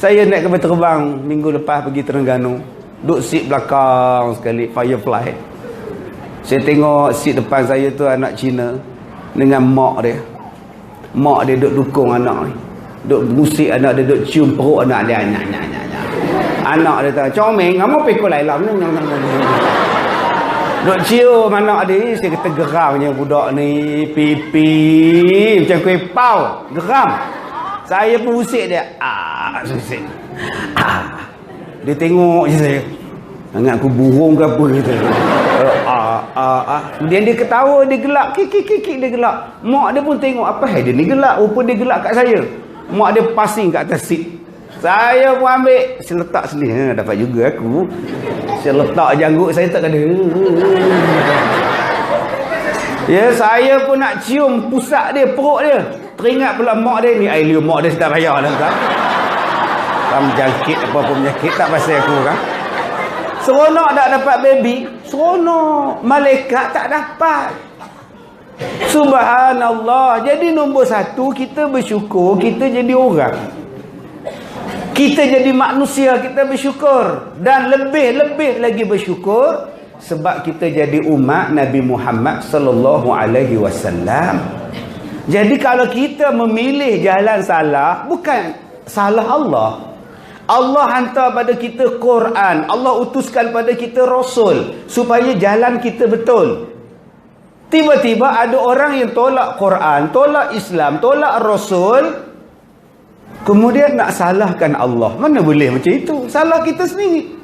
Saya naik kapal terbang minggu lepas pergi Terengganu. Duduk seat belakang sekali, Firefly. Saya tengok seat depan saya tu anak Cina dengan mak dia. Mak dia duduk dukung anak ni. Duduk musik anak dia, duduk cium perut anak dia. Anak, anak, anak, anak. anak dia tak, comeng, kamu pekul lain lah. Duk cium anak dia, saya kata geramnya budak ni. Pipi, macam kuih pau. Geram. Saya pun usik dia. Ah, usik. Ah. Dia tengok je saya. Ingat aku burung ke apa gitu. Ah, ah, ah. Kemudian dia ketawa, dia gelak. Kik, kik, kik, kik, dia gelak. Mak dia pun tengok, apa hai dia ni gelak. Rupa dia gelak kat saya. Mak dia passing kat atas seat. Saya pun ambil. Saya letak sini. Ha, dapat juga aku. Saya letak janggut saya tak ada. Ya, saya pun nak cium pusat dia, perut dia. Teringat pula mak dia ni. Air liu mak dia tak payah lah kan. Kamu jangkit apa-apa penyakit tak pasal aku kan. Seronok tak dapat baby? Seronok. Malaikat tak dapat. Subhanallah. Jadi nombor satu, kita bersyukur, kita jadi orang. Kita jadi manusia, kita bersyukur. Dan lebih-lebih lagi bersyukur sebab kita jadi umat Nabi Muhammad sallallahu alaihi wasallam. Jadi kalau kita memilih jalan salah, bukan salah Allah. Allah hantar pada kita Quran. Allah utuskan pada kita Rasul. Supaya jalan kita betul. Tiba-tiba ada orang yang tolak Quran, tolak Islam, tolak Rasul. Kemudian nak salahkan Allah. Mana boleh macam itu? Salah kita sendiri.